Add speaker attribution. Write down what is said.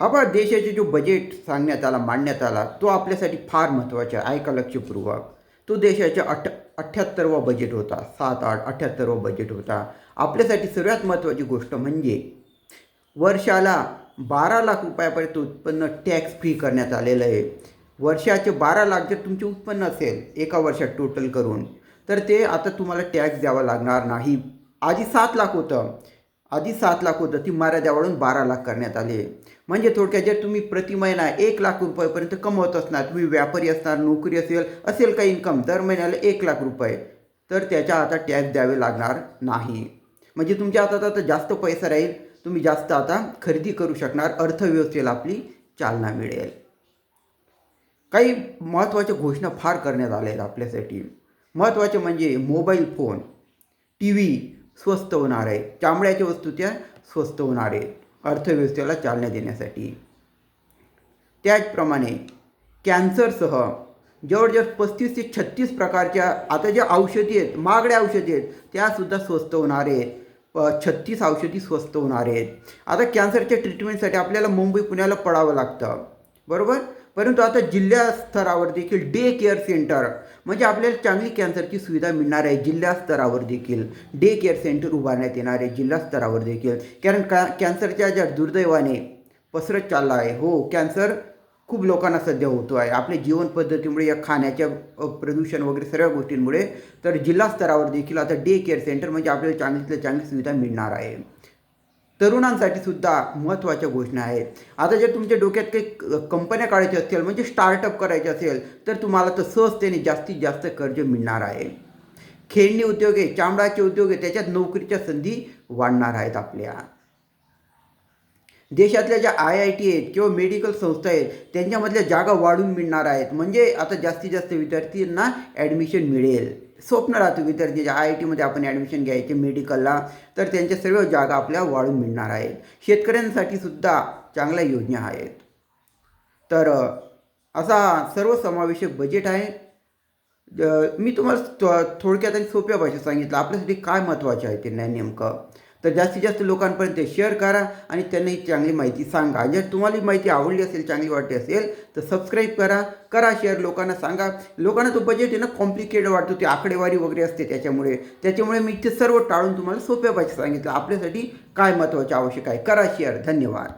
Speaker 1: हा बा देशाचे जो बजेट सांगण्यात आला मांडण्यात आला तो आपल्यासाठी फार महत्त्वाचा आहे. ऐका लक्षपूर्वक. तो देशाच्या अठ अठ्ठ्याहत्तरवा बजेट होता. सात आठ अठ्ठ्याहत्तरवा बजेट होता. आपल्यासाठी सर्वात महत्त्वाची गोष्ट म्हणजे वर्षाला बारा लाख रुपयापर्यंत उत्पन्न टॅक्स फ्री करण्यात आलेलं आहे. वर्षाचे बारा लाख जर तुमचे उत्पन्न असेल एका वर्षात टोटल करून तर ते आता तुम्हाला टॅक्स द्यावा लागणार नाही. आधी सात लाख होतं. आधी सात लाख होतं ती मर्यादा वाढून बारा लाख करण्यात आली. आहे म्हणजे थोडक्यात जर तुम्ही प्रति महिना एक लाख रुपयापर्यंत कमवत असणार तुम्ही व्यापारी असणार नोकरी असेल असेल काही इन्कम दर महिन्याला एक लाख रुपये तर त्याच्या आता टॅक्स द्यावे लागणार नाही. म्हणजे तुमच्या हातात आता जास्त पैसा राहील तुम्ही जास्त आता खरेदी करू शकणार अर्थव्यवस्थेला आपली चालना मिळेल. काही महत्त्वाच्या घोषणा फार करण्यात आल्या आहेत आपल्यासाठी. महत्त्वाचे म्हणजे मोबाईल फोन टी व्ही स्वस्त होणार आहे. चामड्याच्या वस्तू त्या स्वस्त होणार आहेत अर्थव्यवस्थेला चालना देण्यासाठी. त्याचप्रमाणे कॅन्सरसह जवळजवळ पस्तीस ते छत्तीस प्रकारच्या आता ज्या औषधी आहेत महागड्या औषधी आहेत त्यासुद्धा स्वस्त होणार आहेत. छत्तीस औषधी स्वस्त होणार आहेत. आता कॅन्सरच्या ट्रीटमेंटसाठी आपल्याला मुंबई पुण्याला पडावं लागतं. बरोबर? परंतु आता जिल्हा स्तरावर देखील डे केअर सेंटर म्हणजे आपल्याला चांगली कॅन्सरची सुविधा मिळणार आहे. जिल्हा स्तरावर देखील डे केअर सेंटर उभारण्यात येणार आहे. जिल्हा स्तरावर देखील. कारण का कॅन्सरच्या ज्या दुर्दैवाने पसरत चालला आहे हो कॅन्सर खूप लोकांना सध्या होतो आहे. आपल्या जीवन पद्धतीमुळे या खाण्याच्या प्रदूषण वगैरे सर्व गोष्टींमुळे तर जिल्हा स्तरावर देखील आता डे केअर सेंटर म्हणजे आपल्याला चांगलीतल्या चांगली सुविधा मिळणार आहे. तरुणांसाठी सुद्धा महत्त्वाच्या घोषणा आहेत. आता जर तुमच्या डोक्यात काही क- कंपन्या काढायच्या असतील म्हणजे स्टार्टअप करायचे असेल तर तुम्हाला तर सहजतेने जास्तीत जास्त कर्ज मिळणार आहे. खेळणी उद्योग आहे चामडाचे उद्योग आहे त्याच्यात नोकरीच्या संधी वाढणार आहेत आपल्या. देशातल्या ज्या आय आय टी आहेत किंवा मेडिकल संस्था आहेत त्यांच्यामधल्या जागा वाढून मिळणार आहेत. म्हणजे आता जास्तीत जास्त विद्यार्थ्यांना ॲडमिशन मिळेल. स्वप्न राहतो विद्यार्थी आय आय टीमध्ये आपण ॲडमिशन घ्यायचे मेडिकलला तर त्यांच्या सर्व जागा आपल्या वाढून मिळणार आहेत. शेतकऱ्यांसाठी सुद्धा चांगल्या योजना आहेत. तर असा सर्वसमावेशक बजेट आहे. मी तुम्हाला थोडक्यात आणि सोप्या भाषेत सांगितलं. आपल्यासाठी काय महत्त्वाचे आहे ते नाही नेमकं? तर जास्तीत जास्त लोकांपर्यंत शेअर करा आणि त्यांनाही चांगली माहिती सांगा. जर तुम्हाला ही माहिती आवडली असेल चांगली वाटली असेल तर सबस्क्राईब करा. करा शेअर लोकांना सांगा. लोकांना तो बजेट आहे ना कॉम्प्लिकेटेड वाटतो ते आकडेवारी वगैरे असते त्याच्यामुळे. त्याच्यामुळे मी ते सर्व टाळून तुम्हाला सोप्या भाषेत सांगितलं. आपल्यासाठी काय महत्त्वाचे आवश्यक आहे? करा शेअर धन्यवाद.